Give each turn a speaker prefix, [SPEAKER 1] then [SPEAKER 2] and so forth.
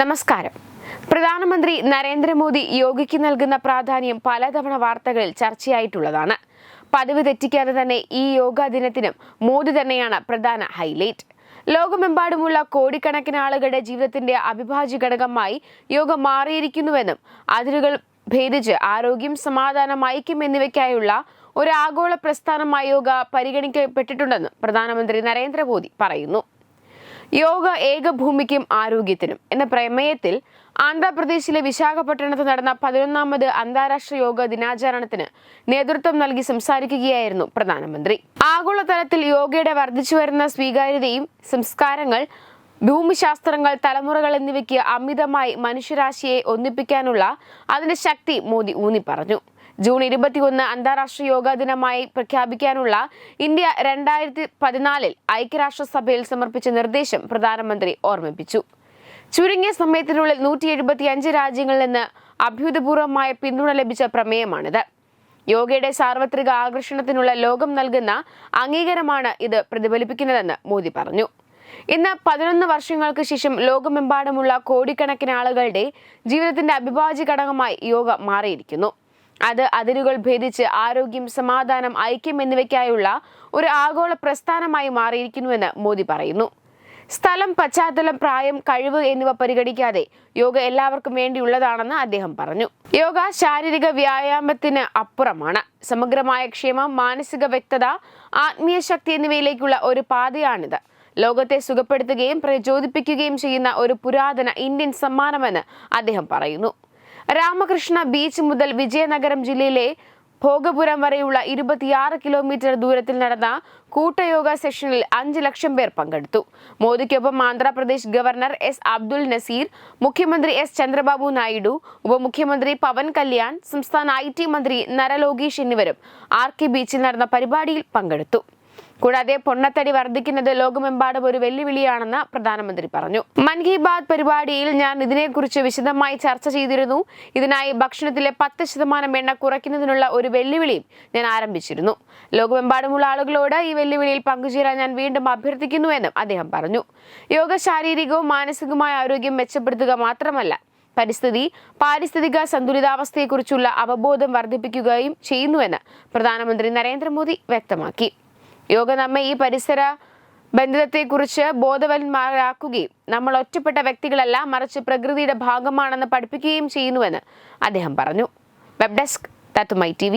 [SPEAKER 1] നമസ്കാരം. പ്രധാനമന്ത്രി നരേന്ദ്രമോദി യോഗയ്ക്ക് നൽകുന്ന പ്രാധാന്യം പലതവണ വാർത്തകളിൽ ചർച്ചയായിട്ടുള്ളതാണ്. പതിവ് തെറ്റിക്കാതെ തന്നെ ഈ യോഗാ ദിനത്തിനും മോദി തന്നെയാണ് പ്രധാന ഹൈലൈറ്റ്. ലോകമെമ്പാടുമുള്ള കോടിക്കണക്കിന് ആളുകളുടെ ജീവിതത്തിന്റെ അവിഭാജ്യ ഘടകമായി യോഗ മാറിയിരിക്കുന്നുവെന്നും അതിരുകൾ ഭേദിച്ച് ആരോഗ്യം സമാധാനം ഐക്യം എന്നിവയ്ക്കായുള്ള ഒരു ആഗോള പ്രസ്ഥാനമായി യോഗ പരിഗണിക്കപ്പെട്ടിട്ടുണ്ടെന്നും പ്രധാനമന്ത്രി നരേന്ദ്രമോദി പറയുന്നു. യോഗ ഏകഭൂമിക്കും ആരോഗ്യത്തിനും. എന്ന പ്രമേയത്തിൽ ആന്ധ്രാപ്രദേശിലെ വിശാഖപട്ടണത്ത് നടന്ന പതിനൊന്നാമത് അന്താരാഷ്ട്ര യോഗ ദിനാചരണത്തിന് നേതൃത്വം നൽകി സംസാരിക്കുകയായിരുന്നു പ്രധാനമന്ത്രി. ആഗോളതലത്തിൽ യോഗയുടെ വർദ്ധിച്ചു വരുന്ന സ്വീകാര്യതയും സംസ്കാരങ്ങൾ ഭൂമിശാസ്ത്രങ്ങൾ തലമുറകൾ എന്നിവയ്ക്ക് അമിതമായി മനുഷ്യരാശിയെ ഒന്നിപ്പിക്കാനുള്ള അതിന്റെ ശക്തി മോദി ഊന്നി പറഞ്ഞു ജൂൺ ഇരുപത്തിയൊന്ന് അന്താരാഷ്ട്ര യോഗാ ദിനമായി പ്രഖ്യാപിക്കാനുള്ള ഇന്ത്യ രണ്ടായിരത്തി പതിനാലിൽ ഐക്യരാഷ്ട്രസഭയിൽ സമർപ്പിച്ച നിർദ്ദേശം പ്രധാനമന്ത്രി ഓർമ്മിപ്പിച്ചു. ചുരുങ്ങിയ സമയത്തിനുള്ളിൽ നൂറ്റി എഴുപത്തി അഞ്ച് രാജ്യങ്ങളിൽ നിന്ന് അഭ്യൂതപൂർവമായ പിന്തുണ ലഭിച്ച പ്രമേയമാണിത്. യോഗയുടെ സാർവത്രിക ആകർഷണത്തിനുള്ള ലോകം നൽകുന്ന അംഗീകാരമാണ് ഇത് പ്രതിഫലിപ്പിക്കുന്നതെന്ന് മോദി പറഞ്ഞു. ഇന്ന് പതിനൊന്ന് വർഷങ്ങൾക്ക് ശേഷം ലോകമെമ്പാടുമുള്ള കോടിക്കണക്കിന് ആളുകളുടെ ജീവിതത്തിന്റെ അവിഭാജ്യ ഘടകമായി യോഗ മാറിയിരിക്കുന്നു. അത് അതിരുകൾ ഭേദിച്ച് ആരോഗ്യം സമാധാനം ഐക്യം എന്നിവയ്ക്കായുള്ള ഒരു ആഗോള പ്രസ്ഥാനമായി മാറിയിരിക്കുന്നുവെന്ന് മോദി പറയുന്നു. സ്ഥലം പശ്ചാത്തലം പ്രായം കഴിവ് എന്നിവ പരിഗണിക്കാതെ യോഗ എല്ലാവർക്കും വേണ്ടിയുള്ളതാണെന്ന് അദ്ദേഹം പറഞ്ഞു. യോഗ ശാരീരിക വ്യായാമത്തിന് അപ്പുറമാണ്. സമഗ്രമായ ക്ഷേമം മാനസിക വ്യക്തത ആത്മീയ ശക്തി എന്നിവയിലേക്കുള്ള ഒരു പാതയാണിത്. ലോകത്തെ സുഖപ്പെടുത്തുകയും പ്രചോദിപ്പിക്കുകയും ചെയ്യുന്ന ഒരു പുരാതന ഇന്ത്യൻ സമ്മാനമെന്ന് അദ്ദേഹം പറയുന്നു. രാമകൃഷ്ണ ബീച്ച് മുതൽ വിജയനഗരം ജില്ലയിലെ ഭോഗപുരം വരെയുള്ള ഇരുപത്തിയാറ് കിലോമീറ്റർ ദൂരത്തിൽ നടന്ന കൂട്ടയോഗ സെഷനിൽ അഞ്ച് ലക്ഷം പേർ പങ്കെടുത്തു. മോദിക്കൊപ്പം ആന്ധ്രാപ്രദേശ് ഗവർണർ എസ് അബ്ദുൽ നസീർ മുഖ്യമന്ത്രി എസ് ചന്ദ്രബാബു നായിഡു ഉപമുഖ്യമന്ത്രി പവൻ കല്യാൺ സംസ്ഥാന ഐ മന്ത്രി നരലോകേഷ് എന്നിവരും ആർ ബീച്ചിൽ നടന്ന പരിപാടിയിൽ പങ്കെടുത്തു. കൂടാതെ പൊണ്ണത്തടി വർദ്ധിക്കുന്നത് ലോകമെമ്പാടും ഒരു വെല്ലുവിളിയാണെന്ന് പ്രധാനമന്ത്രി പറഞ്ഞു. മൻ കി ബാത് പരിപാടിയിൽ ഞാൻ ഇതിനെക്കുറിച്ച് വിശദമായി ചർച്ച ചെയ്തിരുന്നു. ഇതിനായി ഭക്ഷണത്തിലെ പത്ത് ശതമാനം എണ്ണ കുറയ്ക്കുന്നതിനുള്ള ഒരു വെല്ലുവിളിയും ഞാൻ ആരംഭിച്ചിരുന്നു. ലോകമെമ്പാടുമുള്ള ആളുകളോട് ഈ വെല്ലുവിളിയിൽ പങ്കുചേരാൻ ഞാൻ വീണ്ടും അഭ്യർത്ഥിക്കുന്നുവെന്നും അദ്ദേഹം പറഞ്ഞു. യോഗ ശാരീരികവും മാനസികവുമായ ആരോഗ്യം മെച്ചപ്പെടുത്തുക മാത്രമല്ല പരിസ്ഥിതി പാരിസ്ഥിതിക സന്തുലിതാവസ്ഥയെക്കുറിച്ചുള്ള അവബോധം വർദ്ധിപ്പിക്കുകയും ചെയ്യുന്നുവെന്ന് പ്രധാനമന്ത്രി നരേന്ദ്രമോദി വ്യക്തമാക്കി. യോഗ നമ്മെ ഈ പരിസര ബന്ധിതത്തെക്കുറിച്ച് ബോധവന്മാരാക്കുകയും നമ്മൾ ഒറ്റപ്പെട്ട വ്യക്തികളല്ല മറിച്ച് പ്രകൃതിയുടെ ഭാഗമാണെന്ന് പഠിപ്പിക്കുകയും ചെയ്യുന്നുവെന്ന് അദ്ദേഹം പറഞ്ഞു. വെബ് ഡെസ്ക് തത്തുമൈ ടി